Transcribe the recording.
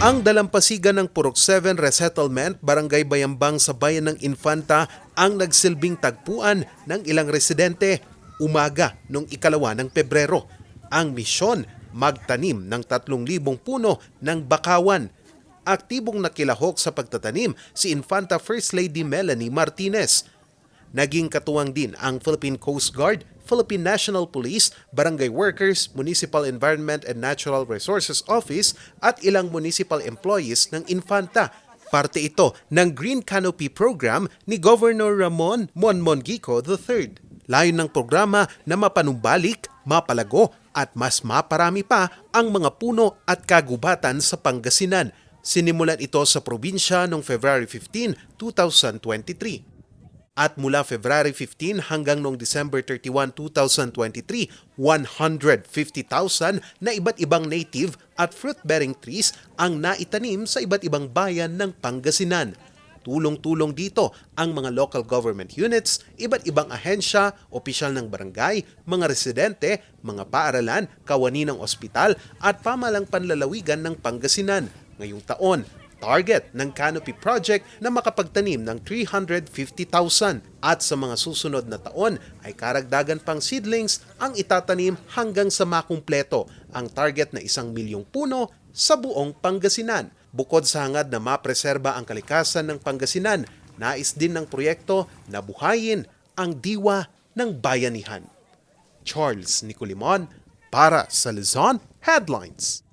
Ang dalampasigan ng Purok 7 Resettlement, Barangay Bayambang sa bayan ng Infanta ang nagsilbing tagpuan ng ilang residente umaga nung ikalawa ng Pebrero. Ang misyon, magtanim ng 3,000 puno ng bakawan. Aktibong nakilahok sa pagtatanim si Infanta First Lady Melanie Martinez. Naging katuwang din ang Philippine Coast Guard, Philippine National Police, Barangay Workers, Municipal Environment and Natural Resources Office at ilang municipal employees ng Infanta. Parte ito ng Green Canopy Program ni Governor Ramon Monmongico III. Layon ng programa na mapanumbalik, mapalago at mas maparami pa ang mga puno at kagubatan sa Pangasinan. Sinimulan ito sa probinsya noong February 15, 2023. At mula February 15 hanggang noong December 31, 2023, 150,000 na iba't ibang native at fruit-bearing trees ang naitanim sa iba't ibang bayan ng Pangasinan. Tulong-tulong dito ang mga local government units, iba't ibang ahensya, opisyal ng barangay, mga residente, mga paaralan, kawani ng ospital at pamalang panlalawigan ng Pangasinan. Ngayong taon, target ng Canopy Project na makapagtanim ng 350,000 at sa mga susunod na taon ay karagdagan pang seedlings ang itatanim hanggang sa makumpleto ang target na isang milyong puno sa buong Pangasinan. Bukod sa hangad na mapreserba ang kalikasan ng Pangasinan, nais din ng proyekto na buhayin ang diwa ng bayanihan. Charles Nicolimon para sa Luzon Headlines.